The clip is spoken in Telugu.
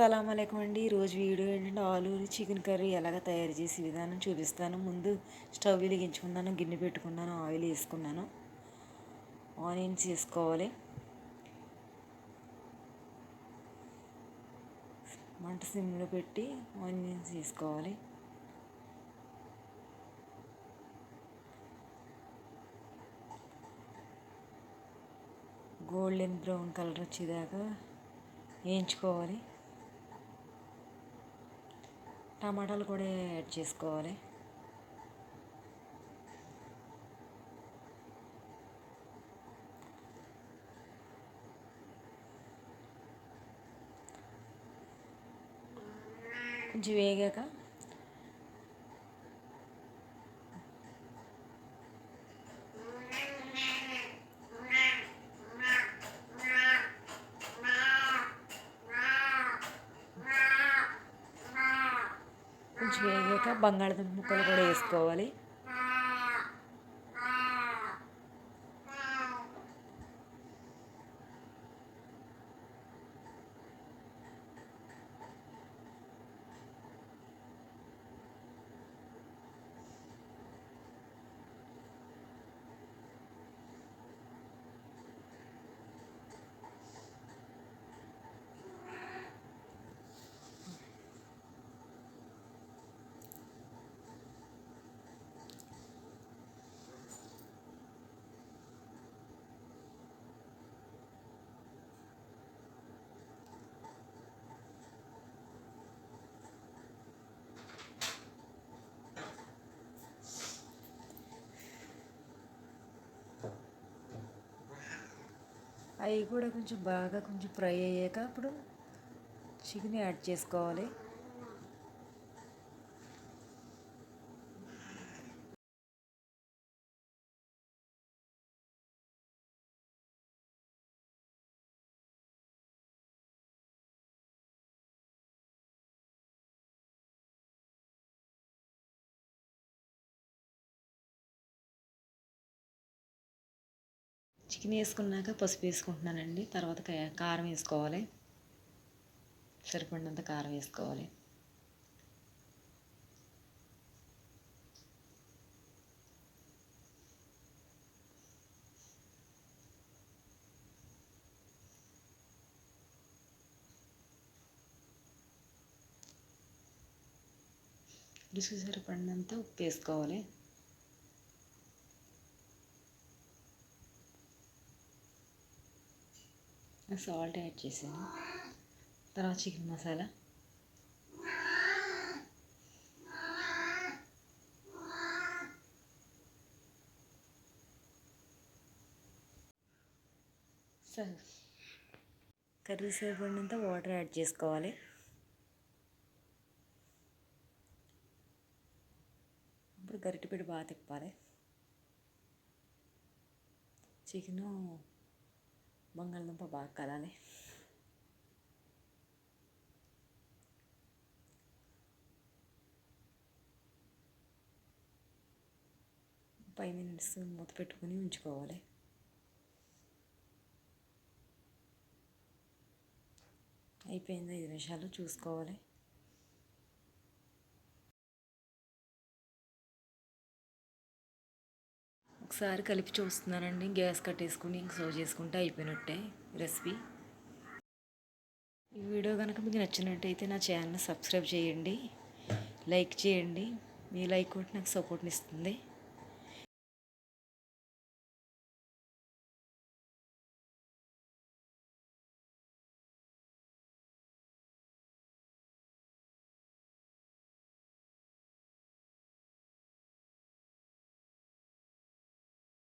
అస్సలం అయికం అండి ఈరోజు వీడియో ఏంటంటే ఆలు చికెన్ కర్రీ ఎలాగ తయారు చేసే విధానం చూపిస్తాను. ముందు స్టవ్ వెలిగించుకున్నాను గిన్నె పెట్టుకున్నాను ఆయిల్ వేసుకున్నాను. ఆనియన్స్ వేసుకోవాలి. మంట సిమ్లో పెట్టి ఆనియన్స్ వేసుకోవాలి. గోల్డెన్ బ్రౌన్ కలర్ వచ్చేదాకా వేయించుకోవాలి. టమాటాలు కూడా యాడ్ చేసుకోవాలి. కొంచెం వేగాక కొంచెం వేగాక బంగాళదుంప ముక్కలు కూడా వేసుకోవాలి. అవి కూడా కొంచెం బాగా కొంచెం ఫ్రై అయ్యాక అప్పుడు చికెన్ యాడ్ చేసుకోవాలి. చికెన్ వేసుకున్నాక పసుపు వేసుకుంటున్నానండి. తర్వాత కారం వేసుకోవాలి. సరిపడినంత కారం వేసుకోవాలి. రుచి సరిపడినంత ఉప్పు వేసుకోవాలి. సాల్ట్ యాడ్ చేశాను తర్వాత చికెన్ మసాలా కర్రీ సరిపడినంత వాటర్ యాడ్ చేసుకోవాలి. ఇప్పుడు గరిటెపిడి బాగా తిప్పాలి. చికెను బంగాళదుంప బాగా కలాలి ఫైవ్ మినిట్స్ మూత పెట్టుకొని ఉంచుకోవాలి. అయిపోయింది ఐదు నిమిషాలు చూసుకోవాలి. ఒకసారి కలిపి చూస్తున్నానండి. గ్యాస్ కట్టేసుకుని ఇంక సర్వ్ చేసుకుంటే అయిపోయినట్టే రెసిపీ. ఈ వీడియో కనుక మీకు నచ్చినట్టయితే నా ఛానల్ని సబ్స్క్రైబ్ చేయండి. లైక్ చేయండి. మీ లైక్ కూడా నాకు సపోర్ట్ని ఇస్తుంది.